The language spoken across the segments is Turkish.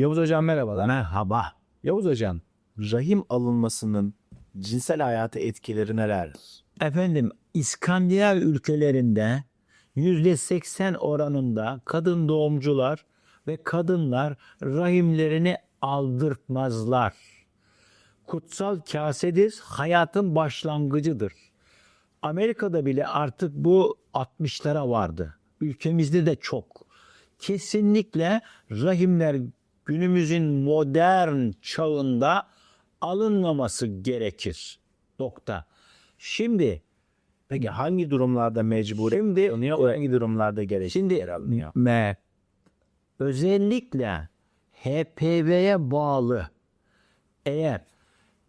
Yavuz Hocam merhabalar. Merhaba. Yavuz Hocam, rahim alınmasının cinsel hayata etkileri nelerdir? Efendim İskandinav ülkelerinde yüzde seksen oranında kadın doğumcular ve kadınlar rahimlerini aldırtmazlar. Kutsal kasedir, hayatın başlangıcıdır. Amerika'da bile artık bu 60'lara vardı. Ülkemizde de çok. Kesinlikle rahimler günümüzün modern çağında alınmaması gerekir. Nokta. Şimdi Peki hangi durumlarda mecburi Şimdi- alınıyor, hangi durumlarda gerekli Şimdi yer alınıyor? me, özellikle HPV'ye bağlı eğer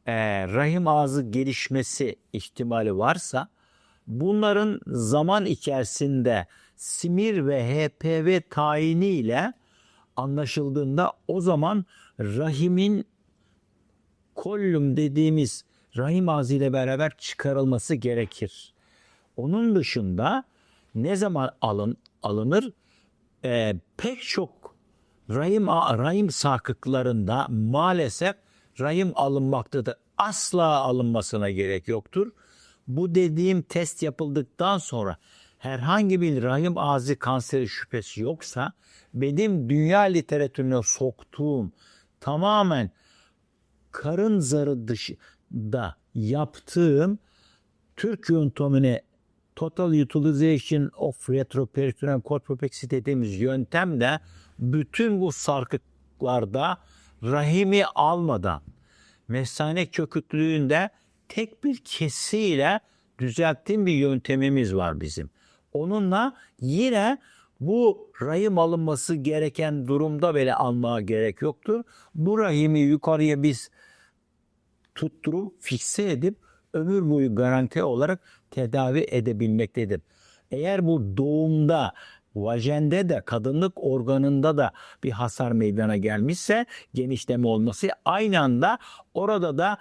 e, rahim ağzı gelişmesi ihtimali varsa bunların zaman içerisinde simir ve HPV tayiniyle anlaşıldığında o zaman rahimin kollum dediğimiz rahim ağzı ile beraber çıkarılması gerekir. Onun dışında ne zaman alın alınır? Ee, pek çok rahim rahim sarkıklarında maalesef rahim alınmaktadır. Asla alınmasına gerek yoktur. Bu dediğim test yapıldıktan sonra herhangi bir rahim ağzı kanseri şüphesi yoksa benim dünya literatürüne soktuğum tamamen karın zarı dışında yaptığım Türk yöntemine Total Utilization of Retroperitoneal Corpopexy dediğimiz yöntemle bütün bu sarkıklarda rahimi almadan mesane köküklüğünde tek bir kesiyle düzelttiğim bir yöntemimiz var bizim. Onunla yine bu rahim alınması gereken durumda bile almaya gerek yoktur. Bu rahimi yukarıya biz tutturup fikse edip ömür boyu garanti olarak tedavi edebilmektedir. Eğer bu doğumda vajende de kadınlık organında da bir hasar meydana gelmişse genişleme olması aynı anda orada da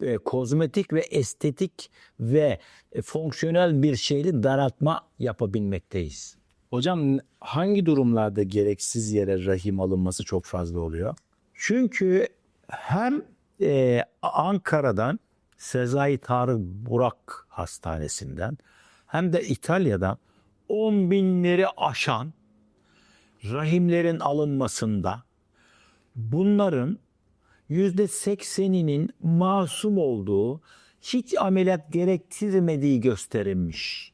e, kozmetik ve estetik ve e, fonksiyonel bir şeyle daraltma yapabilmekteyiz. Hocam hangi durumlarda gereksiz yere rahim alınması çok fazla oluyor? Çünkü hem e, Ankara'dan Sezai Tarık Burak Hastanesi'nden hem de İtalya'dan 10 binleri aşan rahimlerin alınmasında bunların yüzde sekseninin masum olduğu, hiç ameliyat gerektirmediği gösterilmiş.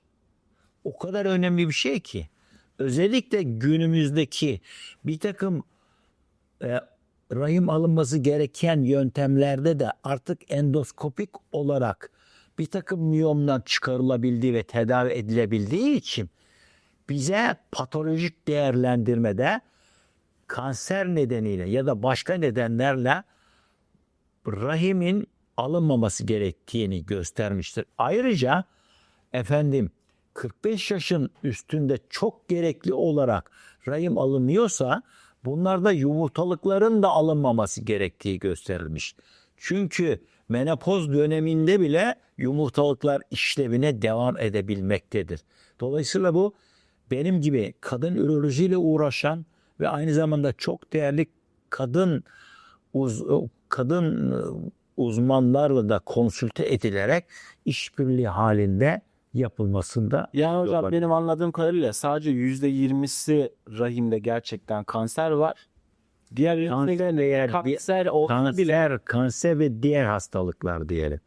O kadar önemli bir şey ki. Özellikle günümüzdeki bir takım e, rahim alınması gereken yöntemlerde de artık endoskopik olarak bir takım miyomlar çıkarılabildiği ve tedavi edilebildiği için bize patolojik değerlendirmede kanser nedeniyle ya da başka nedenlerle rahimin alınmaması gerektiğini göstermiştir. Ayrıca efendim 45 yaşın üstünde çok gerekli olarak rahim alınıyorsa bunlarda yumurtalıkların da alınmaması gerektiği gösterilmiş. Çünkü menopoz döneminde bile yumurtalıklar işlevine devam edebilmektedir. Dolayısıyla bu benim gibi kadın ürolojiyle uğraşan ve aynı zamanda çok değerli kadın uz, kadın uzmanlarla da konsülte edilerek işbirliği halinde yapılmasında Yani hocam bak- benim anladığım kadarıyla sadece yüzde yirmisi rahimde gerçekten kanser var. Diğer kanser, kanser bile kanser, kanser ve diğer hastalıklar diyelim.